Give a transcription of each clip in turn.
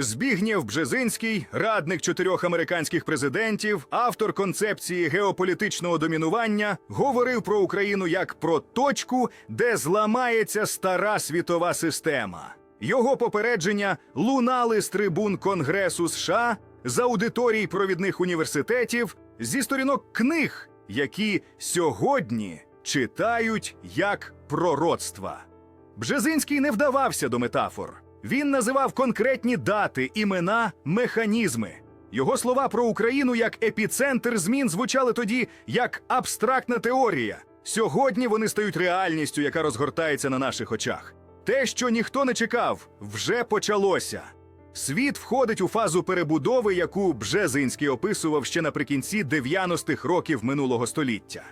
Збігнєв Бжезинський, радник чотирьох американських президентів, автор концепції геополітичного домінування, говорив про Україну як про точку, де зламається стара світова система. Його попередження лунали з трибун Конгресу США, з аудиторій провідних університетів, зі сторінок книг, які сьогодні читають як пророцтва. Бжезинський не вдавався до метафор. Він називав конкретні дати, імена, механізми. Його слова про Україну як епіцентр змін звучали тоді як абстрактна теорія. Сьогодні вони стають реальністю, яка розгортається на наших очах. Те, що ніхто не чекав, вже почалося. Світ входить у фазу перебудови, яку Бжезинський описував ще наприкінці 90-х років минулого століття.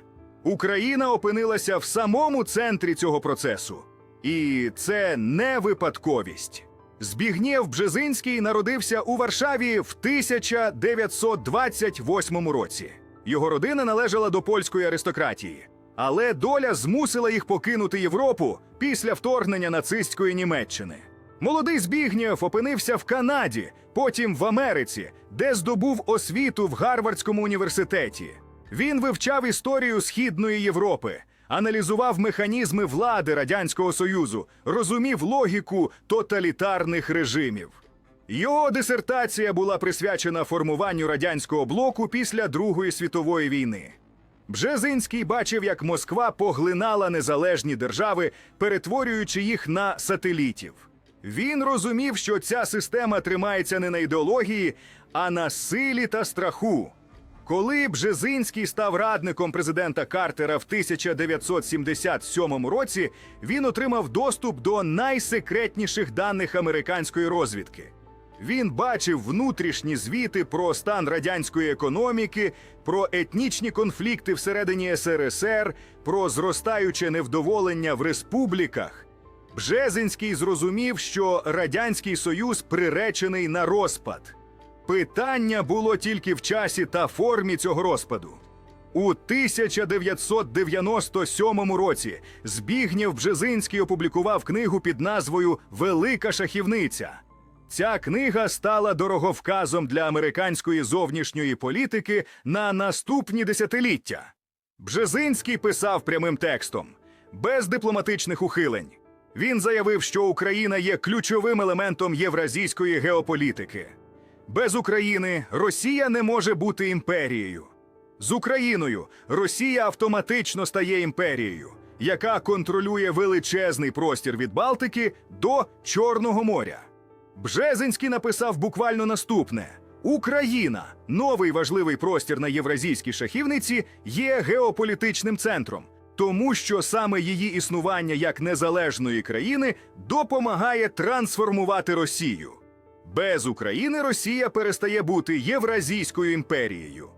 Україна опинилася в самому центрі цього процесу. І це не випадковість. Збігнєв Бжезинський народився у Варшаві в 1928 році. Його родина належала до польської аристократії, але доля змусила їх покинути Європу після вторгнення нацистської Німеччини. Молодий Збігнєв опинився в Канаді, потім в Америці, де здобув освіту в Гарвардському університеті. Він вивчав історію Східної Європи, аналізував механізми влади Радянського Союзу, розумів логіку тоталітарних режимів. Його дисертація була присвячена формуванню радянського блоку після Другої світової війни. Бжезинський бачив, як Москва поглинала незалежні держави, перетворюючи їх на сателітів. Він розумів, що ця система тримається не на ідеології, а на силі та страху. Коли Бжезинський став радником президента Картера в 1977 році, він отримав доступ до найсекретніших даних американської розвідки. Він бачив внутрішні звіти про стан радянської економіки, про етнічні конфлікти всередині СРСР, про зростаюче невдоволення в республіках. Бжезинський зрозумів, що Радянський Союз приречений на розпад. Питання було тільки в часі та формі цього розпаду. У 1997 році Збігнєв Бжезинський опублікував книгу під назвою Велика шахівниця. Ця книга стала дороговказом для американської зовнішньої політики на наступні десятиліття. Бжезинський писав прямим текстом, без дипломатичних ухилень. Він заявив, що Україна є ключовим елементом євразійської геополітики. Без України Росія не може бути імперією. З Україною Росія автоматично стає імперією, яка контролює величезний простір від Балтики до Чорного моря. Бжезинський написав буквально наступне: Україна, новий важливий простір на євразійській шахівниці, є геополітичним центром, тому що саме її існування як незалежної країни допомагає трансформувати Росію. Без України Росія перестає бути Євразійською імперією.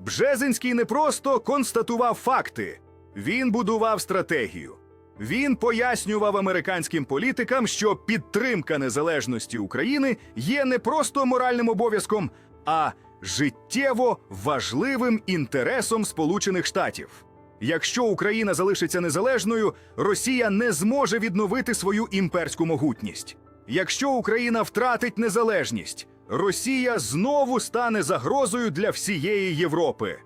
Бжезинський не просто констатував факти, він будував стратегію. Він пояснював американським політикам, що підтримка незалежності України є не просто моральним обов'язком, а життєво важливим інтересом Сполучених Штатів. Якщо Україна залишиться незалежною, Росія не зможе відновити свою імперську могутність. Якщо Україна втратить незалежність, Росія знову стане загрозою для всієї Європи.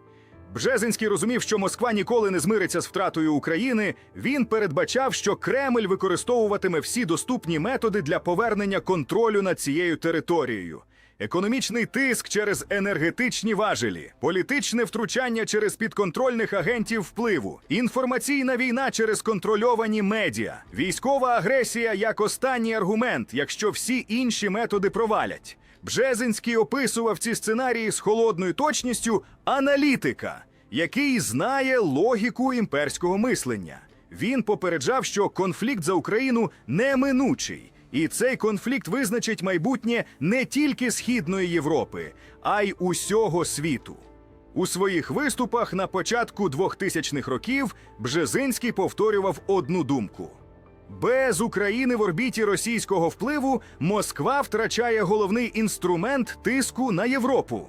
Бжезинський розумів, що Москва ніколи не змириться з втратою України. Він передбачав, що Кремль використовуватиме всі доступні методи для повернення контролю над цією територією. Економічний тиск через енергетичні важелі, політичне втручання через підконтрольних агентів впливу, інформаційна війна через контрольовані медіа, військова агресія як останній аргумент, якщо всі інші методи провалять. Бжезинський описував ці сценарії з холодною точністю аналітика, який знає логіку імперського мислення. Він попереджав, що конфлікт за Україну неминучий, і цей конфлікт визначить майбутнє не тільки Східної Європи, а й усього світу. У своїх виступах на початку 2000-х років Бжезинський повторював одну думку. Без України в орбіті російського впливу Москва втрачає головний інструмент тиску на Європу.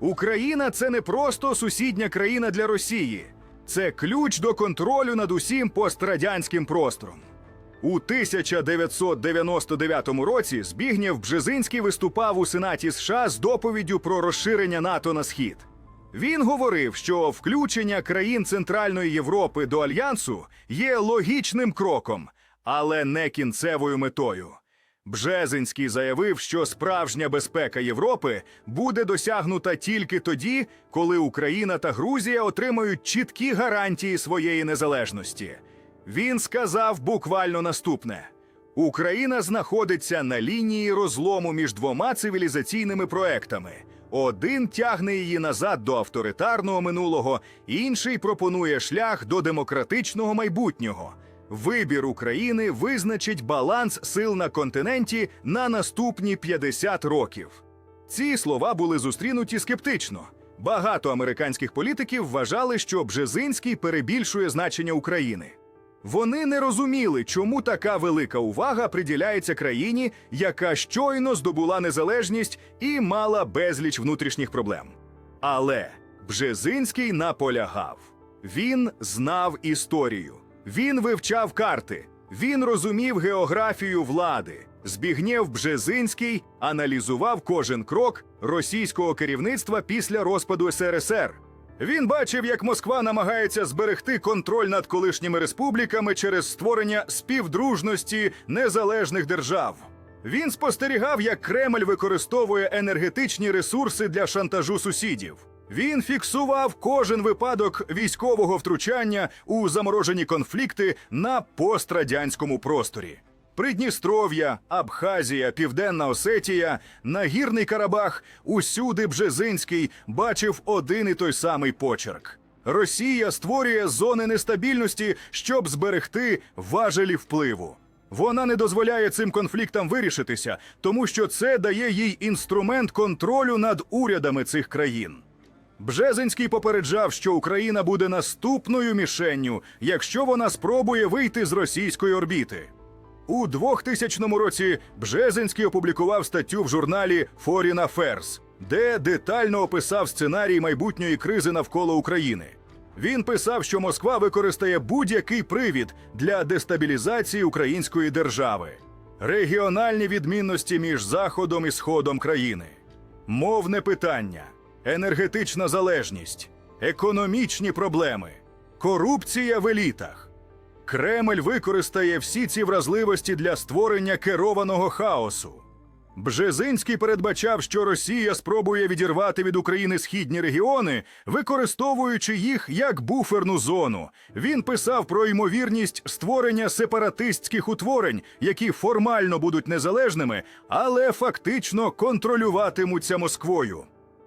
Україна це не просто сусідня країна для Росії, це ключ до контролю над усім пострадянським простором. У 1999 році Збігнєв Бжезинський виступав у Сенаті США з доповіддю про розширення НАТО на схід. Він говорив, що включення країн Центральної Європи до альянсу є логічним кроком, але не кінцевою метою. Бжезинський заявив, що справжня безпека Європи буде досягнута тільки тоді, коли Україна та Грузія отримають чіткі гарантії своєї незалежності. Він сказав буквально наступне: Україна знаходиться на лінії розлому між двома цивілізаційними проектами. Один тягне її назад до авторитарного минулого, інший пропонує шлях до демократичного майбутнього. Вибір України визначить баланс сил на континенті на наступні 50 років. Ці слова були зустрінуті скептично. Багато американських політиків вважали, що Бжезинський перебільшує значення України. Вони не розуміли, чому така велика увага приділяється країні, яка щойно здобула незалежність і мала безліч внутрішніх проблем. Але Бжезинський наполягав. Він знав історію, він вивчав карти, він розумів географію влади. Збігнєв Бжезинський аналізував кожен крок російського керівництва після розпаду СРСР. Він бачив, як Москва намагається зберегти контроль над колишніми республіками через створення співдружності незалежних держав. Він спостерігав, як Кремль використовує енергетичні ресурси для шантажу сусідів. Він фіксував кожен випадок військового втручання у заморожені конфлікти на пострадянському просторі. Придністров'я, Абхазія, Південна Осетія, Нагірний Карабах усюди Бжезинський бачив один і той самий почерк. Росія створює зони нестабільності, щоб зберегти важелі впливу. Вона не дозволяє цим конфліктам вирішитися, тому що це дає їй інструмент контролю над урядами цих країн. Бжезинський попереджав, що Україна буде наступною мішенню, якщо вона спробує вийти з російської орбіти. У 2000 році Бжезинський опублікував статтю в журналі Foreign Affairs, де детально описав сценарій майбутньої кризи навколо України. Він писав, що Москва використає будь-який привід для дестабілізації української держави, регіональні відмінності між заходом і сходом країни, мовне питання, енергетична залежність, економічні проблеми, корупція в елітах. Кремль використає всі ці вразливості для створення керованого хаосу. Бжезинський передбачав, що Росія спробує відірвати від України східні регіони, використовуючи їх як буферну зону. Він писав про ймовірність створення сепаратистських утворень, які формально будуть незалежними, але фактично контролюватимуться Москвою.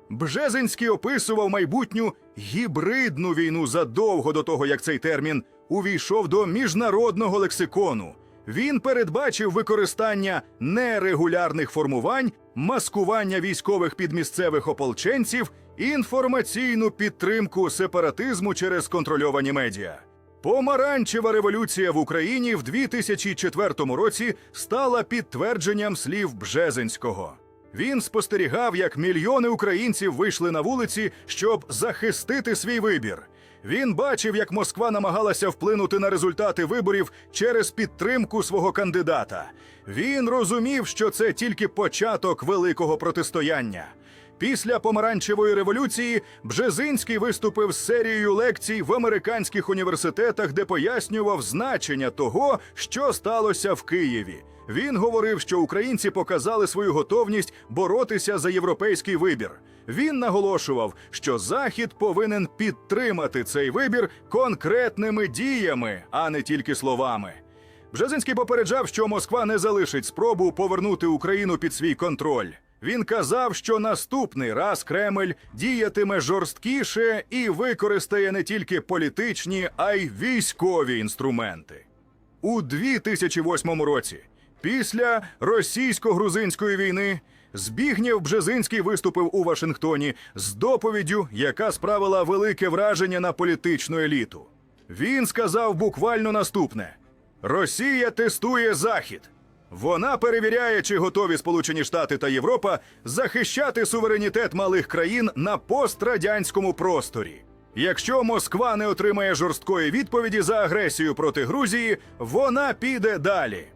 Бжезинський описував майбутню гібридну війну задовго до того, як цей термін увійшов до міжнародного лексикону. Він передбачив використання нерегулярних формувань, маскування військових підмісцевих ополченців, інформаційну підтримку сепаратизму через контрольовані медіа. Помаранчева революція в Україні в 2004 році стала підтвердженням слів Бжезинського. Він спостерігав, як мільйони українців вийшли на вулиці, щоб захистити свій вибір. Він бачив, як Москва намагалася вплинути на результати виборів через підтримку свого кандидата. Він розумів, що це тільки початок великого протистояння. Після помаранчевої революції Бжезинський виступив з серією лекцій в американських університетах, де пояснював значення того, що сталося в Києві. Він говорив, що українці показали свою готовність боротися за європейський вибір. Він наголошував, що Захід повинен підтримати цей вибір конкретними діями, а не тільки словами. Бжезинський попереджав, що Москва не залишить спробу повернути Україну під свій контроль. Він казав, що наступний раз Кремль діятиме жорсткіше і використає не тільки політичні, а й військові інструменти. У 2008 році, після російсько-грузинської війни, Збігнєв Бжезинський виступив у Вашингтоні з доповіддю, яка справила велике враження на політичну еліту. Він сказав буквально наступне: Росія тестує Захід. Вона перевіряє, чи готові Сполучені Штати та Європа захищати суверенітет малих країн на пострадянському просторі. Якщо Москва не отримає жорсткої відповіді за агресію проти Грузії, вона піде далі.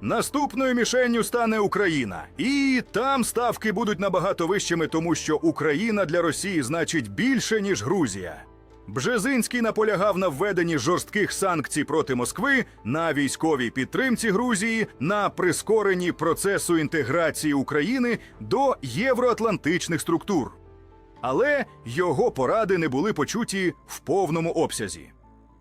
Наступною мішенню стане Україна, і там ставки будуть набагато вищими, тому що Україна для Росії значить більше ніж Грузія. Бжезинський наполягав на введенні жорстких санкцій проти Москви, на військовій підтримці Грузії, на прискоренні процесу інтеграції України до євроатлантичних структур. Але його поради не були почуті в повному обсязі.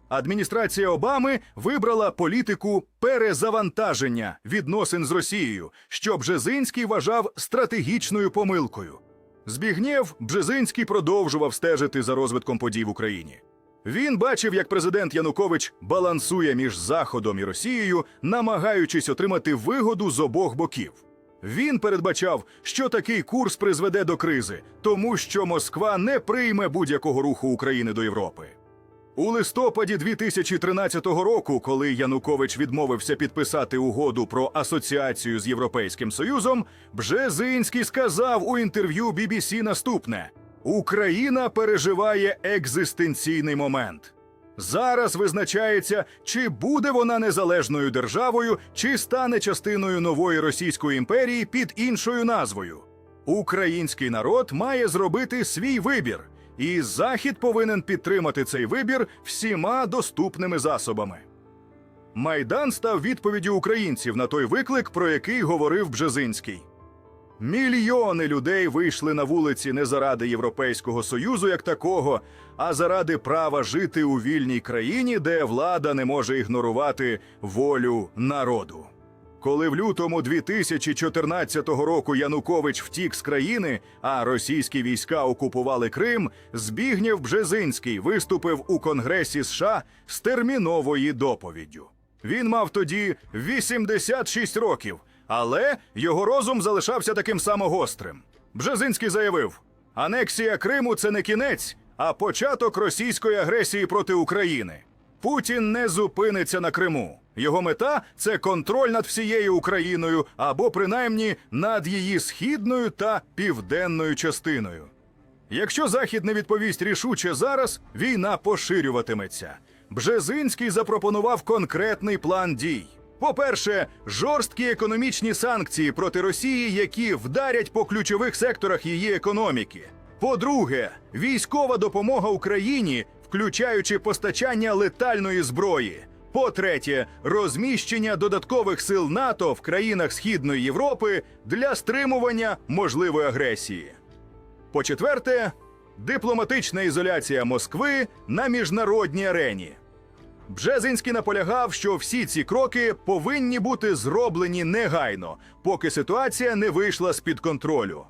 Адміністрація Обами вибрала політику перезавантаження відносин з Росією, що Бжезинський вважав стратегічною помилкою. Збігнєв Бжезинський продовжував стежити за розвитком подій в Україні. Він бачив, як президент Янукович балансує між Заходом і Росією, намагаючись отримати вигоду з обох боків. Він передбачав, що такий курс призведе до кризи, тому що Москва не прийме будь-якого руху України до Європи. У листопаді 2013 року, коли Янукович відмовився підписати угоду про асоціацію з Європейським Союзом, Бжезинський сказав у інтерв'ю BBC наступне: Україна переживає екзистенційний момент. Зараз визначається, чи буде вона незалежною державою, чи стане частиною нової Російської імперії під іншою назвою. Український народ має зробити свій вибір, і Захід повинен підтримати цей вибір всіма доступними засобами. Майдан став відповіддю українців на той виклик, про який говорив Бжезинський. Мільйони людей вийшли на вулиці не заради Європейського союзу як такого, а заради права жити у вільній країні, де влада не може ігнорувати волю народу. Коли в лютому 2014 року Янукович втік з країни, а російські війська окупували Крим, Збігнєв Бжезинський виступив у Конгресі США з терміновою доповіддю. Він мав тоді 86 років, але його розум залишався таким само гострим. Бжезинський заявив: анексія Криму це не кінець, а початок російської агресії проти України. Путін не зупиниться на Криму. Його мета це контроль над всією Україною або принаймні над її східною та південною частиною. Якщо Захід не відповість рішуче зараз, війна поширюватиметься. Бжезинський запропонував конкретний план дій. По-перше, жорсткі економічні санкції проти Росії, які вдарять по ключових секторах її економіки. По-друге, військова допомога Україні, включаючи постачання летальної зброї. По-третє, розміщення додаткових сил НАТО в країнах Східної Європи для стримування можливої агресії. По-четверте, дипломатична ізоляція Москви на міжнародній арені. Бжезинський наполягав, що всі ці кроки повинні бути зроблені негайно, поки ситуація не вийшла з-під контролю.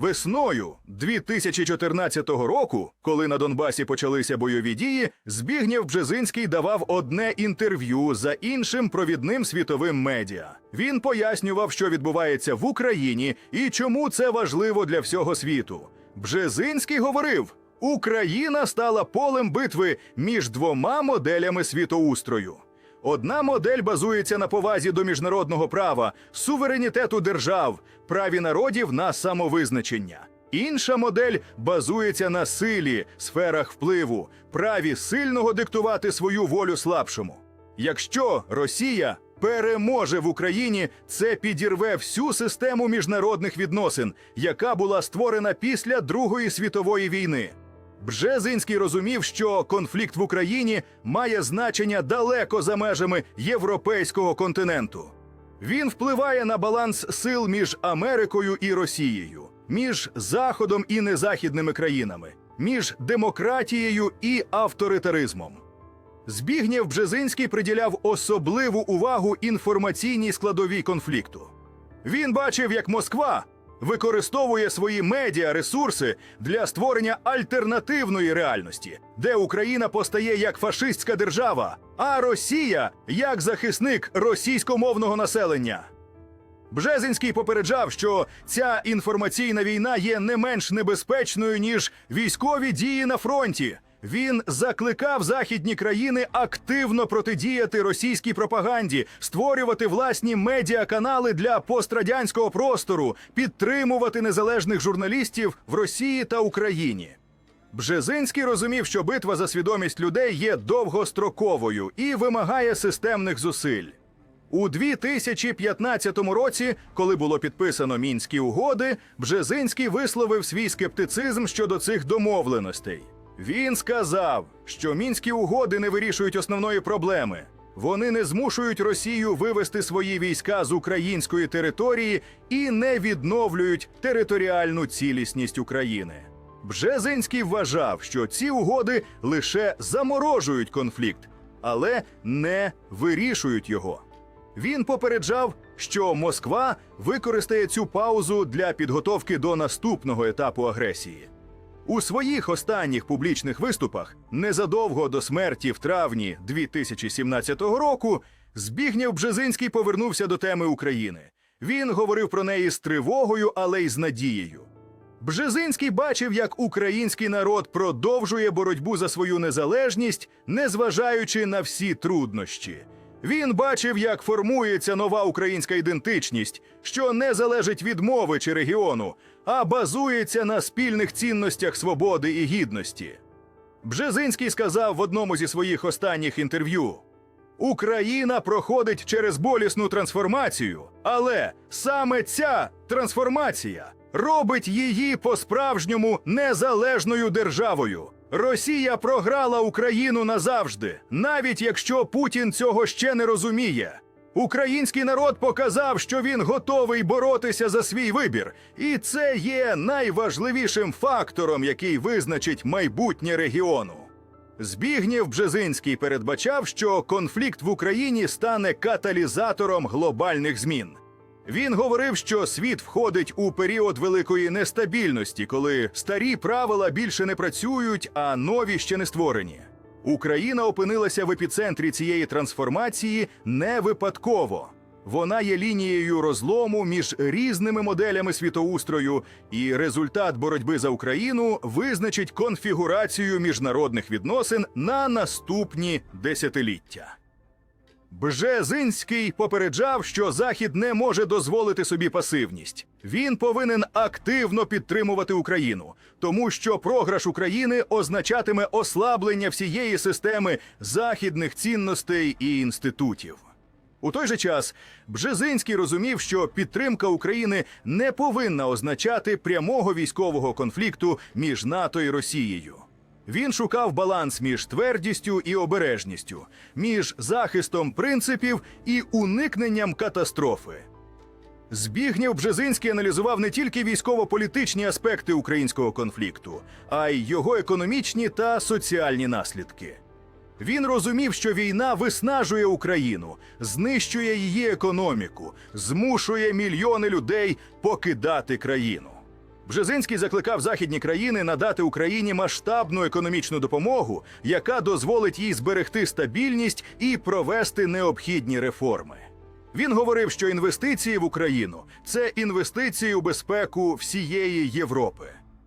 Весною 2014 року, коли на Донбасі почалися бойові дії, Збігнєв Бжезинський давав одне інтерв'ю за іншим провідним світовим медіа. Він пояснював, що відбувається в Україні і чому це важливо для всього світу. Бжезинський говорив: Україна стала полем битви між двома моделями світоустрою. Одна модель базується на повазі до міжнародного права, суверенітету держав, праві народів на самовизначення. Інша модель базується на силі, сферах впливу, праві сильного диктувати свою волю слабшому. Якщо Росія переможе в Україні, це підірве всю систему міжнародних відносин, яка була створена після Другої світової війни. Бжезинський розумів, що конфлікт в Україні має значення далеко за межами європейського континенту. Він впливає на баланс сил між Америкою і Росією, між Заходом і незахідними країнами, між демократією і авторитаризмом. Збігнєв Бжезинський приділяв особливу увагу інформаційній складовій конфлікту. Він бачив, як Москва використовує свої медіа ресурси для створення альтернативної реальності, де Україна постає як фашистська держава, а Росія як захисник російськомовного населення. Бжезинський попереджав, що ця інформаційна війна є не менш небезпечною ніж військові дії на фронті. Він закликав західні країни активно протидіяти російській пропаганді, створювати власні медіаканали для пострадянського простору, підтримувати незалежних журналістів в Росії та Україні. Бжезинський розумів, що битва за свідомість людей є довгостроковою і вимагає системних зусиль. У 2015 році, коли було підписано мінські угоди, Бжезинський висловив свій скептицизм щодо цих домовленостей. Він сказав, що мінські угоди не вирішують основної проблеми. Вони не змушують Росію вивести свої війська з української території і не відновлюють територіальну цілісність України. Бжезинський вважав, що ці угоди лише заморожують конфлікт, але не вирішують його. Він попереджав, що Москва використає цю паузу для підготовки до наступного етапу агресії. У своїх останніх публічних виступах, незадовго до смерті в травні 2017 року, Збігнєв Бжезинський повернувся до теми України. Він говорив про неї з тривогою, але й з надією. Бжезинський бачив, як український народ продовжує боротьбу за свою незалежність, незважаючи на всі труднощі. Він бачив, як формується нова українська ідентичність, що не залежить від мови чи регіону, а базується на спільних цінностях свободи і гідності. Бжезинський сказав в одному зі своїх останніх інтерв'ю: Україна проходить через болісну трансформацію, але саме ця трансформація робить її по-справжньому незалежною державою. Росія програла Україну назавжди, навіть якщо Путін цього ще не розуміє. Український народ показав, що він готовий боротися за свій вибір, і це є найважливішим фактором, який визначить майбутнє регіону. Збігнєв Бжезинський передбачав, що конфлікт в Україні стане каталізатором глобальних змін. Він говорив, що світ входить у період великої нестабільності, коли старі правила більше не працюють, а нові ще не створені. Україна опинилася в епіцентрі цієї трансформації не випадково. Вона є лінією розлому між різними моделями світоустрою, і результат боротьби за Україну визначить конфігурацію міжнародних відносин на наступні десятиліття. Бжезинський попереджав, що Захід не може дозволити собі пасивність. Він повинен активно підтримувати Україну, тому що програш України означатиме ослаблення всієї системи західних цінностей і інститутів. У той же час Бжезинський розумів, що підтримка України не повинна означати прямого військового конфлікту між НАТО і Росією. Він шукав баланс між твердістю і обережністю, між захистом принципів і уникненням катастрофи. Збігнєв Бжезинський аналізував не тільки військово-політичні аспекти українського конфлікту, а й його економічні та соціальні наслідки. Він розумів, що війна виснажує Україну, знищує її економіку, змушує мільйони людей покидати країну. Бжезинський закликав західні країни надати Україні масштабну економічну допомогу, яка дозволить їй зберегти стабільність і провести необхідні реформи. Він говорив, що інвестиції в Україну це інвестиції у безпеку всієї Європи.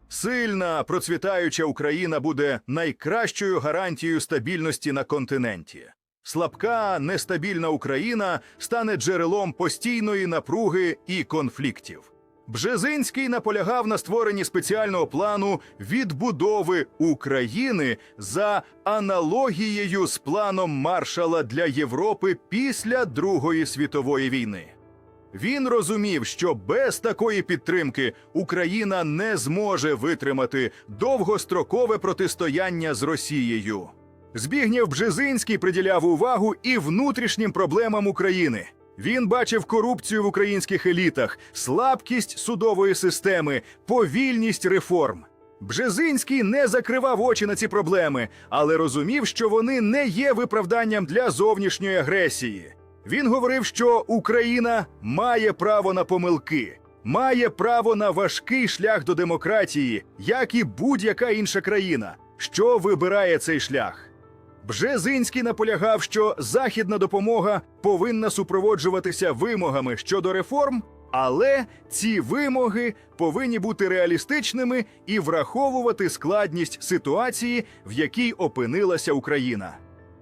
Сильна, процвітаюча Україна буде найкращою гарантією стабільності на континенті. Слабка, нестабільна Україна стане джерелом постійної напруги і конфліктів. Бжезинський наполягав на створенні спеціального плану відбудови України за аналогією з планом Маршала для Європи після Другої світової війни. Він розумів, що без такої підтримки Україна не зможе витримати довгострокове протистояння з Росією. Збігнєв Бжезинський приділяв увагу і внутрішнім проблемам України. Він бачив корупцію в українських елітах, слабкість судової системи, повільність реформ. Бжезинський не закривав очі на ці проблеми, але розумів, що вони не є виправданням для зовнішньої агресії. Він говорив, що Україна має право на помилки, має право на важкий шлях до демократії, як і будь-яка інша країна, що вибирає цей шлях. Бжезинський наполягав, що західна допомога повинна супроводжуватися вимогами щодо реформ, але ці вимоги повинні бути реалістичними і враховувати складність ситуації, в якій опинилася Україна.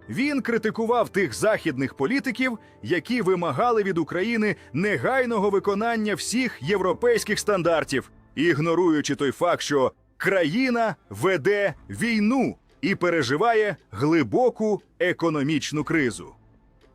Він критикував тих західних політиків, які вимагали від України негайного виконання всіх європейських стандартів, ігноруючи той факт, що країна веде війну і переживає глибоку економічну кризу.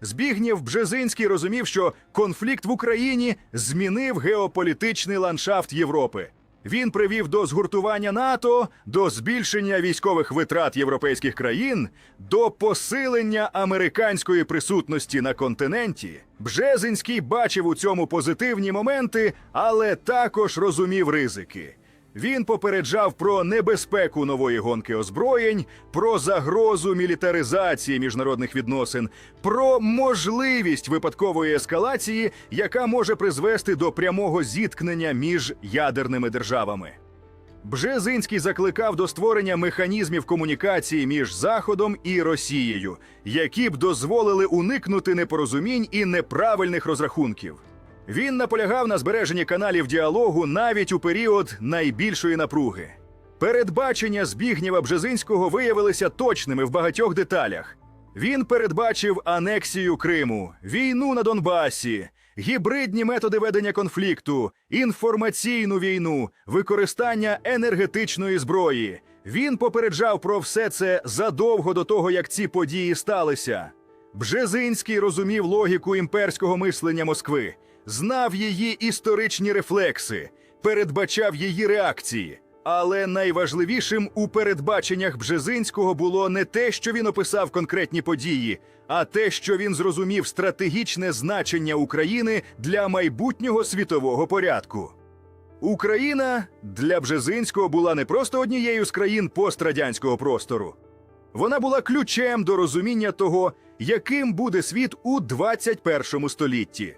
Збігнєв Бжезинський розумів, що конфлікт в Україні змінив геополітичний ландшафт Європи. Він привів до згуртування НАТО, до збільшення військових витрат європейських країн, до посилення американської присутності на континенті. Бжезинський бачив у цьому позитивні моменти, але також розумів ризики. Він попереджав про небезпеку нової гонки озброєнь, про загрозу мілітаризації міжнародних відносин, про можливість випадкової ескалації, яка може призвести до прямого зіткнення між ядерними державами. Бжезинський закликав до створення механізмів комунікації між Заходом і Росією, які б дозволили уникнути непорозумінь і неправильних розрахунків. Він наполягав на збереженні каналів діалогу навіть у період найбільшої напруги. Передбачення Збігнєва Бжезинського виявилися точними в багатьох деталях. Він передбачив анексію Криму, війну на Донбасі, гібридні методи ведення конфлікту, інформаційну війну, використання енергетичної зброї. Він попереджав про все це задовго до того, як ці події сталися. Бжезинський розумів логіку імперського мислення Москви, знав її історичні рефлекси, передбачав її реакції. Але найважливішим у передбаченнях Бжезинського було не те, що він описав конкретні події, а те, що він зрозумів стратегічне значення України для майбутнього світового порядку. Україна для Бжезинського була не просто однією з країн пострадянського простору. Вона була ключем до розуміння того, яким буде світ у 21 столітті.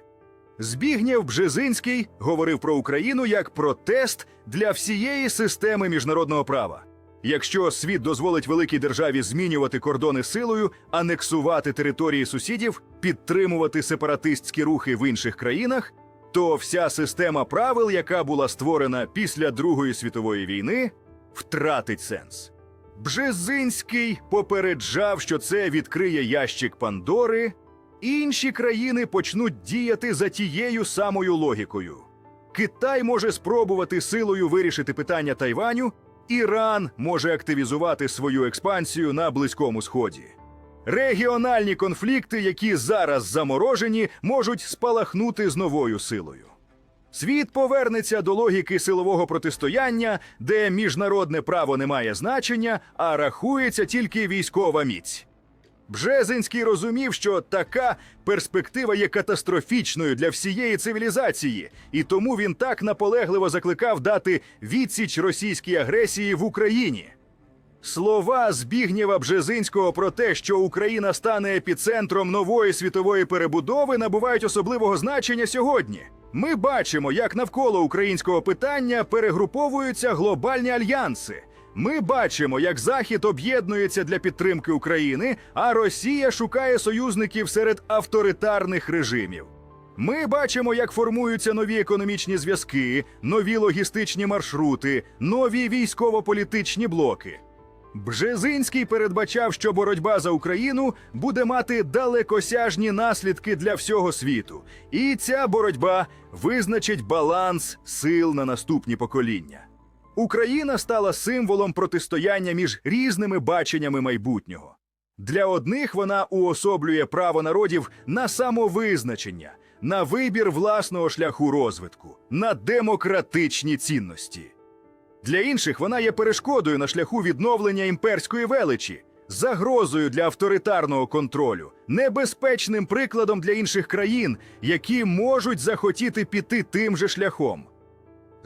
Збігнєв Бжезинський говорив про Україну як про тест для всієї системи міжнародного права. Якщо світ дозволить великій державі змінювати кордони силою, анексувати території сусідів, підтримувати сепаратистські рухи в інших країнах, то вся система правил, яка була створена після Другої світової війни, втратить сенс. Бжезинський попереджав, що це відкриє ящик Пандори, інші країни почнуть діяти за тією самою логікою. Китай може спробувати силою вирішити питання Тайваню, Іран може активізувати свою експансію на Близькому Сході. Регіональні конфлікти, які зараз заморожені, можуть спалахнути з новою силою. Світ повернеться до логіки силового протистояння, де міжнародне право не має значення, а рахується тільки військова міць. Бжезинський розумів, що така перспектива є катастрофічною для всієї цивілізації, і тому він так наполегливо закликав дати відсіч російській агресії в Україні. Слова Збігнєва Бжезинського про те, що Україна стане епіцентром нової світової перебудови, набувають особливого значення сьогодні. Ми бачимо, як навколо українського питання перегруповуються глобальні альянси. Ми бачимо, як Захід об'єднується для підтримки України, а Росія шукає союзників серед авторитарних режимів. Ми бачимо, як формуються нові економічні зв'язки, нові логістичні маршрути, нові військово-політичні блоки. Бжезинський передбачав, що боротьба за Україну буде мати далекосяжні наслідки для всього світу, і ця боротьба визначить баланс сил на наступні покоління. Україна стала символом протистояння між різними баченнями майбутнього. Для одних вона уособлює право народів на самовизначення, на вибір власного шляху розвитку, на демократичні цінності. Для інших вона є перешкодою на шляху відновлення імперської величі, загрозою для авторитарного контролю, небезпечним прикладом для інших країн, які можуть захотіти піти тим же шляхом.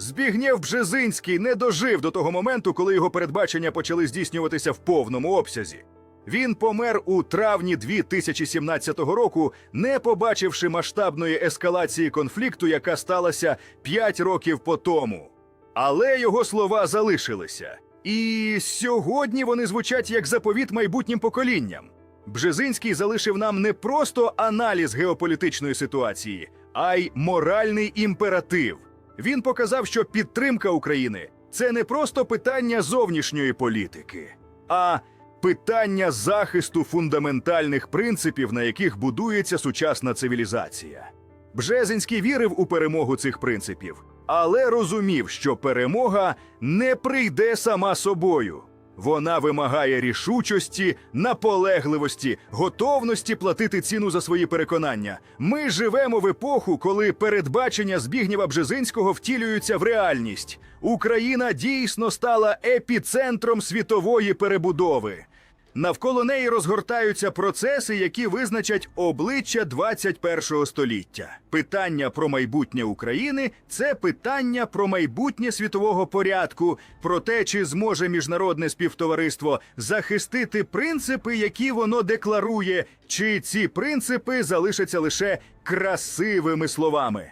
Збігнєв Бжезинський не дожив до того моменту, коли його передбачення почали здійснюватися в повному обсязі. Він помер у травні 2017 року, не побачивши масштабної ескалації конфлікту, яка сталася 5 років по тому. Але його слова залишилися. І сьогодні вони звучать як заповіт майбутнім поколінням. Бжезинський залишив нам не просто аналіз геополітичної ситуації, а й моральний імператив. Він показав, що підтримка України це не просто питання зовнішньої політики, а питання захисту фундаментальних принципів, на яких будується сучасна цивілізація. Бжезинський вірив у перемогу цих принципів, але розумів, що перемога не прийде сама собою. Вона вимагає рішучості, наполегливості, готовності платити ціну за свої переконання. Ми живемо в епоху, коли передбачення Збігнєва Бжезинського втілюються в реальність. Україна дійсно стала епіцентром світової перебудови. Навколо неї розгортаються процеси, які визначать обличчя 21 століття. Питання про майбутнє України це питання про майбутнє світового порядку, про те, чи зможе міжнародне співтовариство захистити принципи, які воно декларує, чи ці принципи залишаться лише красивими словами.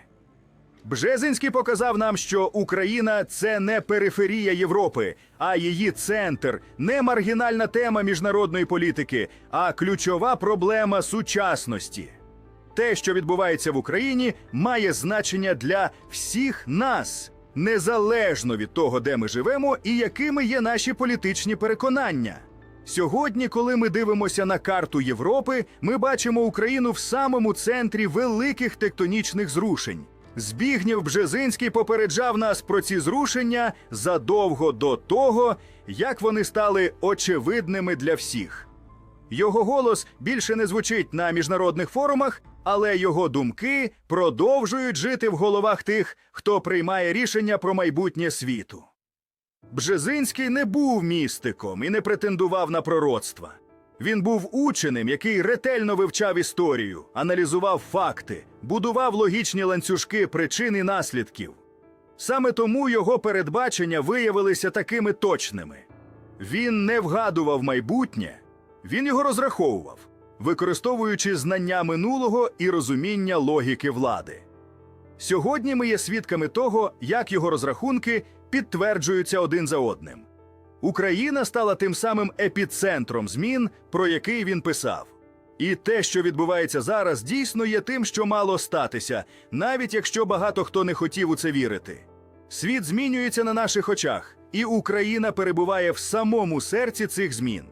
Бжезинський показав нам, що Україна це не периферія Європи, а її центр, не маргінальна тема міжнародної політики, а ключова проблема сучасності. Те, що відбувається в Україні, має значення для всіх нас, незалежно від того, де ми живемо і якими є наші політичні переконання. Сьогодні, коли ми дивимося на карту Європи, ми бачимо Україну в самому центрі великих тектонічних зрушень. Збігнєв Бжезинський попереджав нас про ці зрушення задовго до того, як вони стали очевидними для всіх. Його голос більше не звучить на міжнародних форумах, але його думки продовжують жити в головах тих, хто приймає рішення про майбутнє світу. Бжезинський не був містиком і не претендував на пророцтва. Він був ученим, який ретельно вивчав історію, аналізував факти, будував логічні ланцюжки причин і наслідків. Саме тому його передбачення виявилися такими точними. Він не вгадував майбутнє, він його розраховував, використовуючи знання минулого і розуміння логіки влади. Сьогодні ми є свідками того, як його розрахунки підтверджуються один за одним. Україна стала тим самим епіцентром змін, про який він писав. І те, що відбувається зараз, дійсно є тим, що мало статися, навіть якщо багато хто не хотів у це вірити. Світ змінюється на наших очах, і Україна перебуває в самому серці цих змін.